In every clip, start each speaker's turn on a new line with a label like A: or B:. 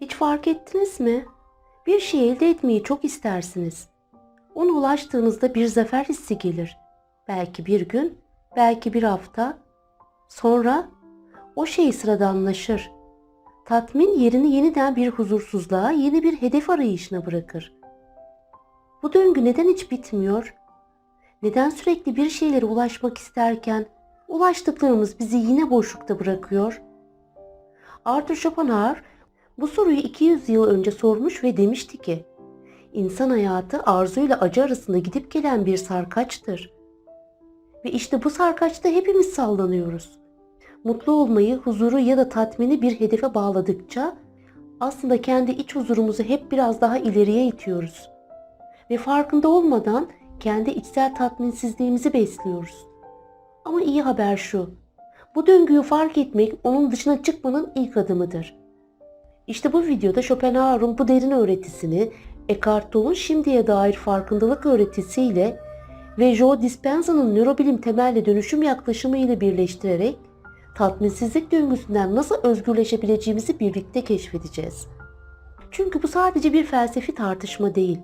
A: Hiç fark ettiniz mi? Bir şey elde etmeyi çok istersiniz. Ona ulaştığınızda bir zafer hissi gelir. Belki bir gün, belki bir hafta. Sonra o şey sıradanlaşır. Tatmin yerini yeniden bir huzursuzluğa, yeni bir hedef arayışına bırakır. Bu döngü neden hiç bitmiyor? Neden sürekli bir şeylere ulaşmak isterken ulaştıklarımız bizi yine boşlukta bırakıyor? Arthur Schopenhauer bu soruyu 200 yıl önce sormuş ve demişti ki, insan hayatı arzuyla acı arasında gidip gelen bir sarkaçtır. Ve işte bu sarkaçta hepimiz sallanıyoruz. Mutlu olmayı, huzuru ya da tatmini bir hedefe bağladıkça aslında kendi iç huzurumuzu hep biraz daha ileriye itiyoruz. Ve farkında olmadan kendi içsel tatminsizliğimizi besliyoruz. Ama iyi haber şu. Bu döngüyü fark etmek onun dışına çıkmanın ilk adımıdır. İşte bu videoda Schopenhauer'un bu derin öğretisini Eckhart Tolle'un şimdiye dair farkındalık öğretisiyle ve Joe Dispenza'nın nörobilim temelli dönüşüm yaklaşımı ile birleştirerek tatminsizlik döngüsünden nasıl özgürleşebileceğimizi birlikte keşfedeceğiz. Çünkü bu sadece bir felsefi tartışma değil.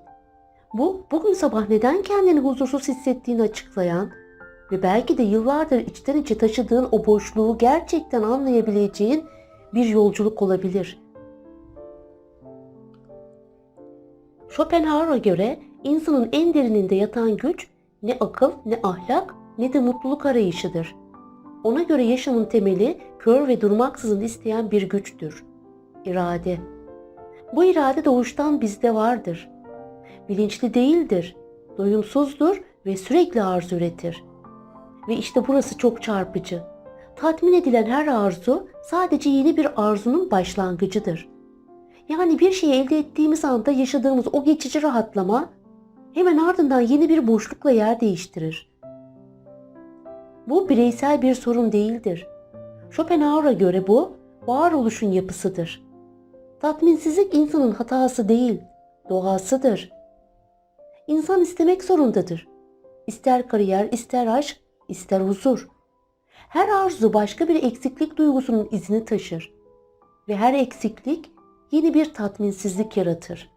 A: Bu, bugün sabah neden kendini huzursuz hissettiğini açıklayan ve belki de yıllardır içten içe taşıdığın o boşluğu gerçekten anlayabileceğin bir yolculuk olabilir. Schopenhauer'a göre insanın en derininde yatan güç ne akıl, ne ahlak, ne de mutluluk arayışıdır. Ona göre yaşamın temeli kör ve durmaksızın isteyen bir güçtür. İrade. Bu irade doğuştan bizde vardır. Bilinçli değildir, doyumsuzdur ve sürekli arzu üretir. Ve işte burası çok çarpıcı. Tatmin edilen her arzu sadece yeni bir arzunun başlangıcıdır. Yani bir şeyi elde ettiğimiz anda yaşadığımız o geçici rahatlama hemen ardından yeni bir boşlukla yer değiştirir. Bu bireysel bir sorun değildir. Schopenhauer'a göre bu varoluşun yapısıdır. Tatminsizlik insanın hatası değil, doğasıdır. İnsan istemek zorundadır. İster kariyer, ister aşk, ister huzur. Her arzu başka bir eksiklik duygusunun izini taşır ve her eksiklik yeni bir tatminsizlik yaratır.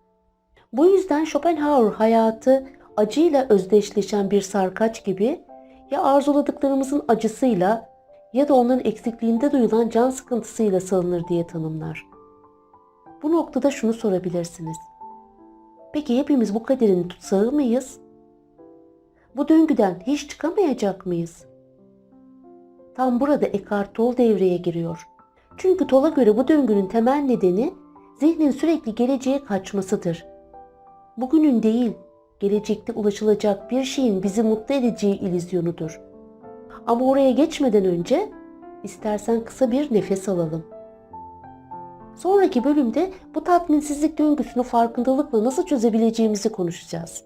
A: Bu yüzden Schopenhauer hayatı acıyla özdeşleşen bir sarkaç gibi ya arzuladıklarımızın acısıyla ya da onların eksikliğinde duyulan can sıkıntısıyla salınır diye tanımlar. Bu noktada şunu sorabilirsiniz. Peki hepimiz bu kaderin tutsağı mıyız? Bu döngüden hiç çıkamayacak mıyız? Tam burada Eckhart Tolle devreye giriyor. Çünkü Tolle'a göre bu döngünün temel nedeni zihnin sürekli geleceğe kaçmasıdır. Bugünün değil, gelecekte ulaşılacak bir şeyin bizi mutlu edeceği ilizyonudur. Ama oraya geçmeden önce istersen kısa bir nefes alalım. Sonraki bölümde bu tatminsizlik döngüsünü farkındalıkla nasıl çözebileceğimizi konuşacağız.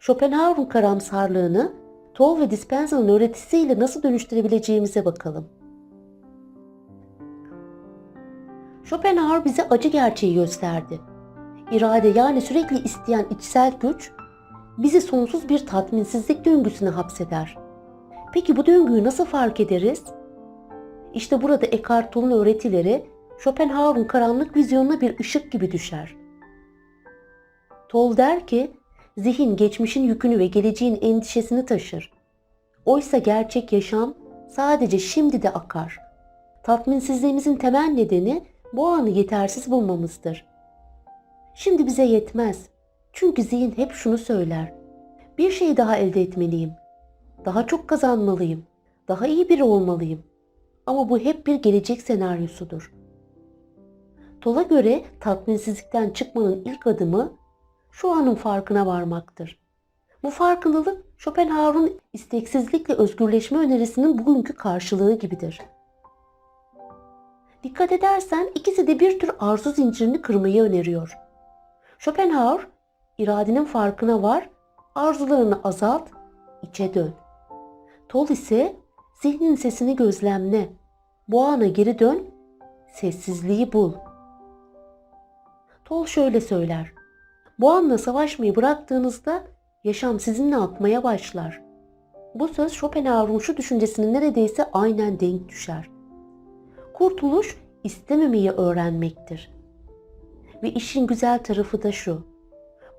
A: Schopenhauer'un karamsarlığını Toll ve Dispenza'nın öğretisiyle nasıl dönüştürebileceğimize bakalım. Schopenhauer bize acı gerçeği gösterdi. İrade yani sürekli isteyen içsel güç bizi sonsuz bir tatminsizlik döngüsüne hapseder. Peki bu döngüyü nasıl fark ederiz? İşte burada Eckhart Tolle'un öğretileri Schopenhauer'un karanlık vizyonuna bir ışık gibi düşer. Toll der ki, zihin geçmişin yükünü ve geleceğin endişesini taşır. Oysa gerçek yaşam sadece şimdi de akar. Tatminsizliğimizin temel nedeni bu anı yetersiz bulmamızdır. Şimdi bize yetmez. Çünkü zihin hep şunu söyler. Bir şey daha elde etmeliyim. Daha çok kazanmalıyım. Daha iyi biri olmalıyım. Ama bu hep bir gelecek senaryosudur. Tola göre tatminsizlikten çıkmanın ilk adımı şu anın farkına varmaktır. Bu farkındalık Schopenhauer'un isteksizlikle özgürleşme önerisinin bugünkü karşılığı gibidir. Dikkat edersen ikisi de bir tür arzu zincirini kırmayı öneriyor. Schopenhauer, iradenin farkına var, arzularını azalt, içe dön. Tol ise zihnin sesini gözlemle, bu ana geri dön, sessizliği bul. Tol şöyle söyler. Bu anla savaşmayı bıraktığınızda yaşam sizinle akmaya başlar. Bu söz Schopenhauer'un şu düşüncesinin neredeyse aynen denk düşer. Kurtuluş istememeyi öğrenmektir. Ve işin güzel tarafı da şu.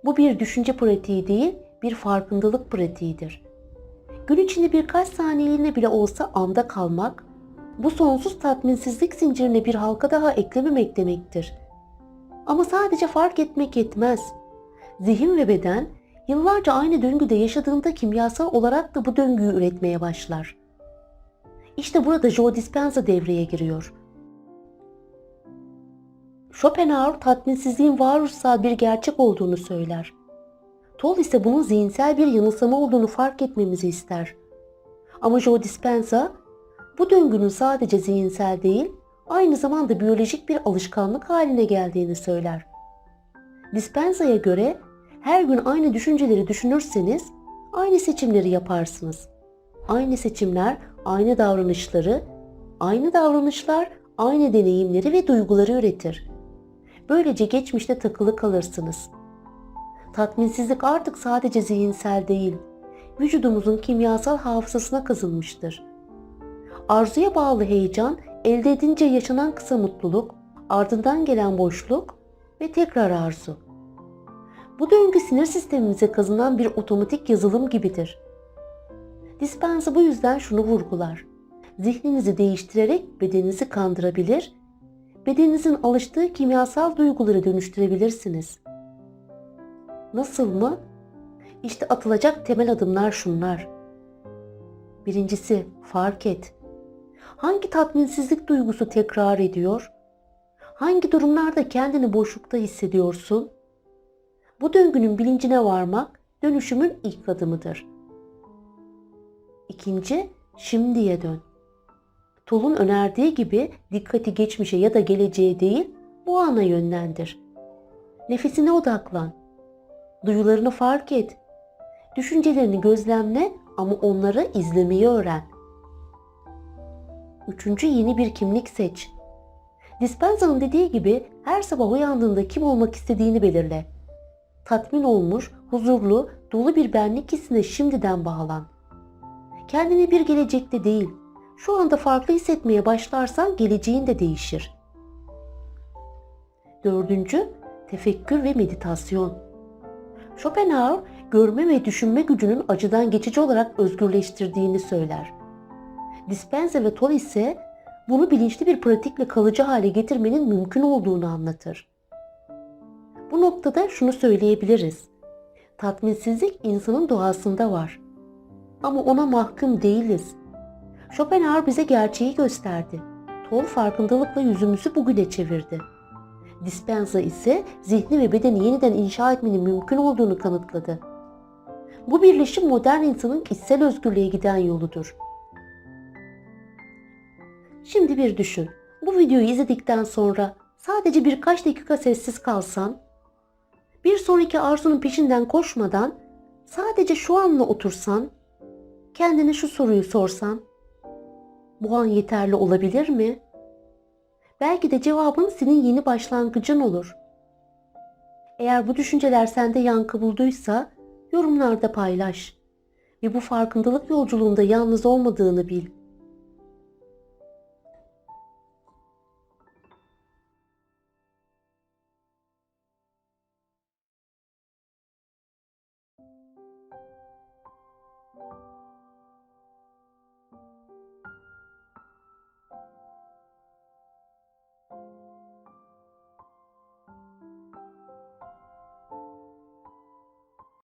A: Bu bir düşünce pratiği değil, bir farkındalık pratiğidir. Gün içinde birkaç saniyeliğine bile olsa anda kalmak, bu sonsuz tatminsizlik zincirine bir halka daha eklememek demektir. Ama sadece fark etmek yetmez. Zihin ve beden yıllarca aynı döngüde yaşadığında kimyasal olarak da bu döngüyü üretmeye başlar. İşte burada Joe Dispenza devreye giriyor. Schopenhauer tatminsizliğin varoluşsal bir gerçek olduğunu söyler. Toll ise bunun zihinsel bir yanılsama olduğunu fark etmemizi ister. Ama Joe Dispenza bu döngünün sadece zihinsel değil, aynı zamanda biyolojik bir alışkanlık haline geldiğini söyler. Dispenza'ya göre her gün aynı düşünceleri düşünürseniz aynı seçimleri yaparsınız. Aynı seçimler aynı davranışları, aynı davranışlar aynı deneyimleri ve duyguları üretir. Böylece geçmişte takılı kalırsınız. Tatminsizlik artık sadece zihinsel değil, vücudumuzun kimyasal hafızasına kazınmıştır. Arzuya bağlı heyecan, elde edince yaşanan kısa mutluluk, ardından gelen boşluk ve tekrar arzu. Bu döngü sinir sistemimize kazınan bir otomatik yazılım gibidir. Dispenza bu yüzden şunu vurgular. Zihninizi değiştirerek bedeninizi kandırabilir, bedeninizin alıştığı kimyasal duyguları dönüştürebilirsiniz. Nasıl mı? İşte atılacak temel adımlar şunlar. Birincisi fark et. Hangi tatminsizlik duygusu tekrar ediyor? Hangi durumlarda kendini boşlukta hissediyorsun? Bu döngünün bilincine varmak dönüşümün ilk adımıdır. İkinci, şimdiye dön. Toll'un önerdiği gibi dikkati geçmişe ya da geleceğe değil, bu ana yönlendir. Nefesine odaklan. Duyularını fark et. Düşüncelerini gözlemle ama onları izlemeyi öğren. Üçüncü yeni bir kimlik seç. Dispenza'nın dediği gibi her sabah uyandığında kim olmak istediğini belirle. Tatmin olmuş, huzurlu, dolu bir benlik hissine şimdiden bağlan. Kendini bir gelecekte değil, şu anda farklı hissetmeye başlarsan geleceğin de değişir. Dördüncü, tefekkür ve meditasyon. Schopenhauer, görme ve düşünme gücünün acıdan geçici olarak özgürleştirdiğini söyler. Dispenza ve Toll ise bunu bilinçli bir pratikle kalıcı hale getirmenin mümkün olduğunu anlatır. Bu noktada şunu söyleyebiliriz. Tatminsizlik insanın doğasında var. Ama ona mahkum değiliz. Schopenhauer bize gerçeği gösterdi. Toll farkındalıkla yüzümüzü bugüne çevirdi. Dispenza ise zihni ve bedeni yeniden inşa etmenin mümkün olduğunu kanıtladı. Bu birleşim modern insanın kişisel özgürlüğe giden yoludur. Şimdi bir düşün. Bu videoyu izledikten sonra sadece birkaç dakika sessiz kalsan, bir sonraki arzunun peşinden koşmadan sadece şu anla otursan, kendine şu soruyu sorsan, bu an yeterli olabilir mi? Belki de cevabın senin yeni başlangıcın olur. Eğer bu düşünceler sende yankı bulduysa yorumlarda paylaş ve bu farkındalık yolculuğunda yalnız olmadığını bil.